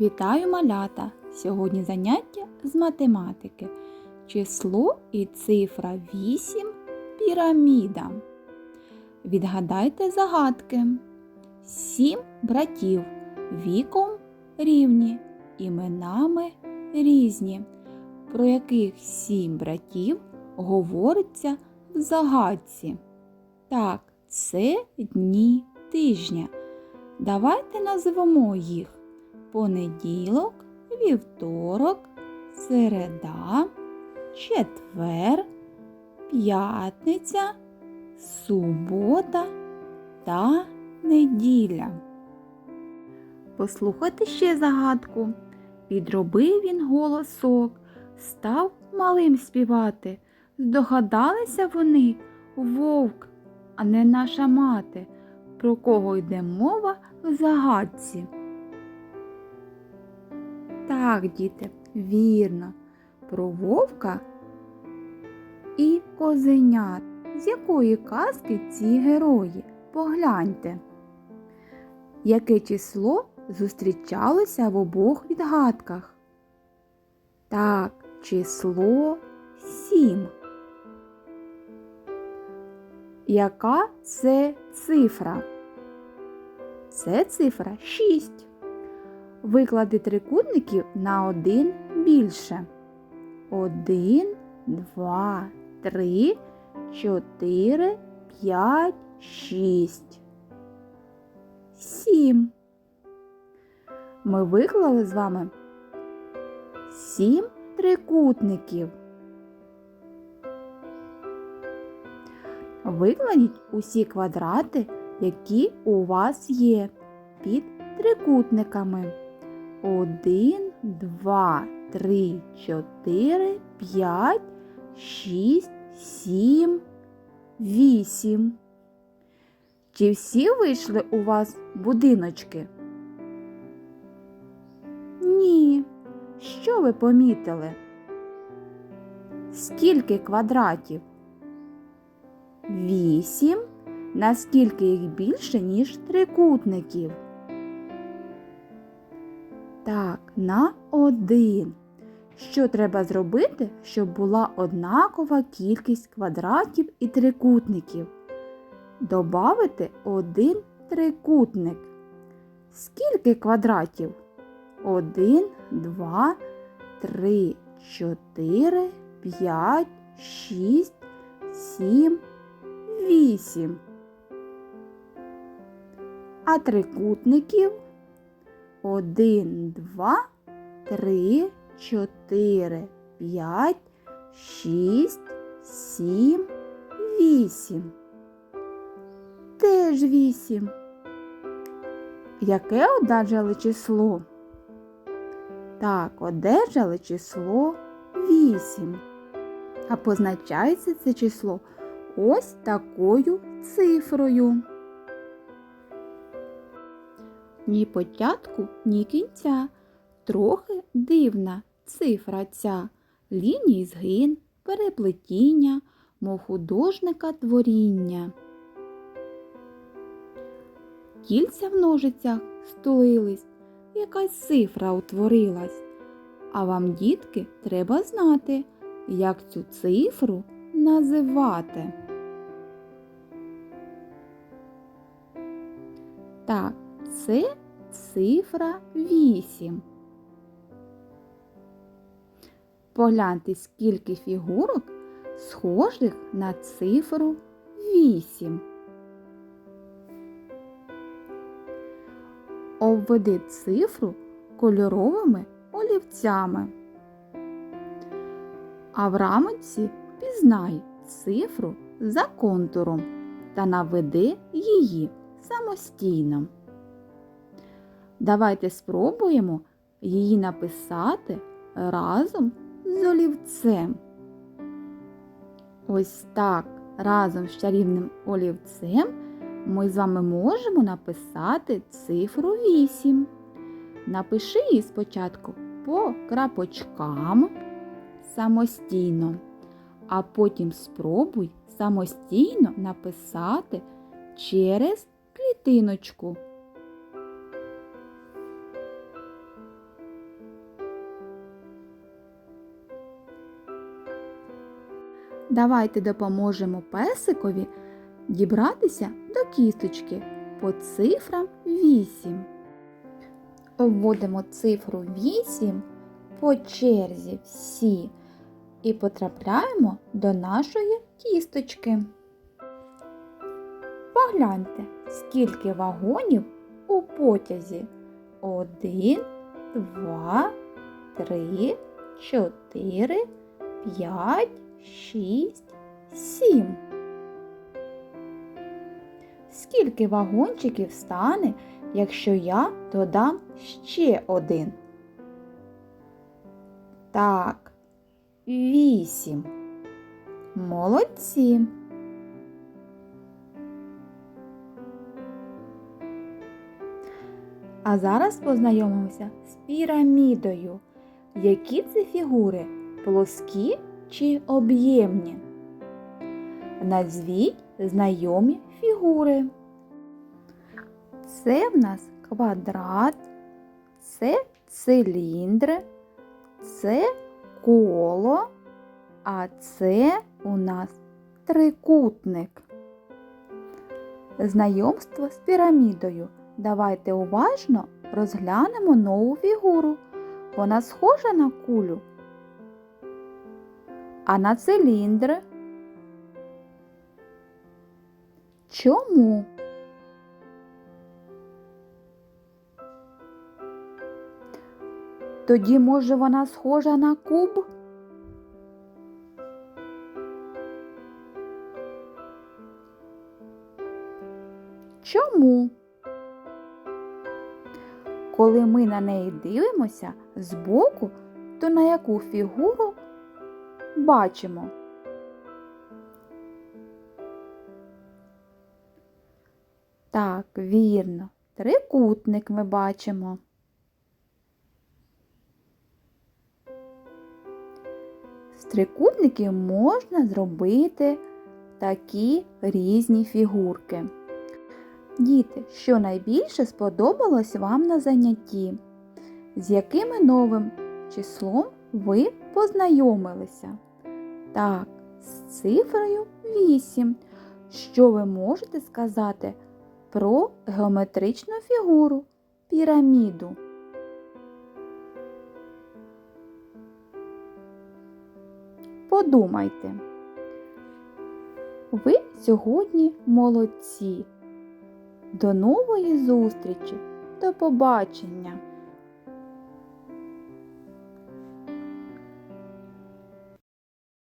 Вітаю малята! Сьогодні заняття з математики. Число і цифра 8 піраміда. Відгадайте загадки. Сім братів віком рівні, іменами різні. Про яких сім братів говориться в загадці? Так, це дні тижня. Давайте назвемо їх понеділок, вівторок, середа, четвер, п'ятниця, субота та неділя. Послухайте ще загадку. Підробив він голосок, став малим співати. Здогадалися вони вовк, а не наша мати, про кого йде мова в загадці. Так, діти, вірно, про вовка і козенят. З якої казки ці герої? Погляньте. Яке число зустрічалося в обох відгадках? Так, число сім. Яка це цифра? Це цифра 6. Виклади трикутників на один більше. Один, два, три, чотири, п'ять, шість. Сім. Ми виклали з вами сім трикутників. Викладіть усі квадрати, які у вас є під трикутниками. Один, два, три, чотири, п'ять, шість, сім, вісім. Чи всі вийшли у вас будиночки? Ні. Що ви помітили? Скільки квадратів? Вісім. Наскільки їх більше, ніж трикутників? Так, на один. Що треба зробити, щоб була однакова кількість квадратів і трикутників? Добавити один трикутник. Скільки квадратів? Один, два, три, чотири, п'ять, шість, сім, вісім. А трикутників один, два, три, чотири, п'ять, шість, сім, вісім. Теж вісім. Яке одержали число? Так, одержали число вісім. А позначається це число ось такою цифрою. Ні початку, ні кінця. Трохи дивна цифра ця, ліній згин, переплетіння, мов художника творіння. Кільця в ножицях стулились, якась цифра утворилась. А вам, дітки, треба знати, як цю цифру називати. Так, це цифра 8. Погляньте, скільки фігурок схожих на цифру 8. Обведи цифру кольоровими олівцями. А в рамочці пізнай цифру за контуром та наведи її самостійно. Давайте спробуємо її написати разом з олівцем. Ось так разом з чарівним олівцем ми з вами можемо написати цифру 8. Напиши її спочатку по крапочкам самостійно, а потім спробуй самостійно написати через клітиночку. Давайте допоможемо песикові дібратися до кісточки по цифрам 8. Вводимо цифру 8 по черзі всі і потрапляємо до нашої кісточки. Погляньте, скільки вагонів у потязі. Один, два, три, чотири, п'ять, шість, сім. Скільки вагончиків стане, якщо я додам ще один? Так, вісім. Молодці. А зараз познайомимося з пірамідою. Які це фігури? Плоскі чи об'ємні? Назвіть знайомі фігури. Це в нас квадрат, це циліндр, це коло, а це у нас трикутник. Знайомство з пірамідою. Давайте уважно розглянемо нову фігуру. Вона схожа на кулю, а на циліндр. Чому? Тоді, може, вона схожа на куб? Чому? Коли ми на неї дивимося збоку, то на яку фігуру бачимо? Так, вірно, трикутник ми бачимо. З трикутників можна зробити такі різні фігурки. Діти, що найбільше сподобалось вам на занятті? З якими новим числом ви познайомилися? Так, з цифрою 8. Що ви можете сказати про геометричну фігуру піраміду? Подумайте. Ви сьогодні молодці. До нової зустрічі! До побачення!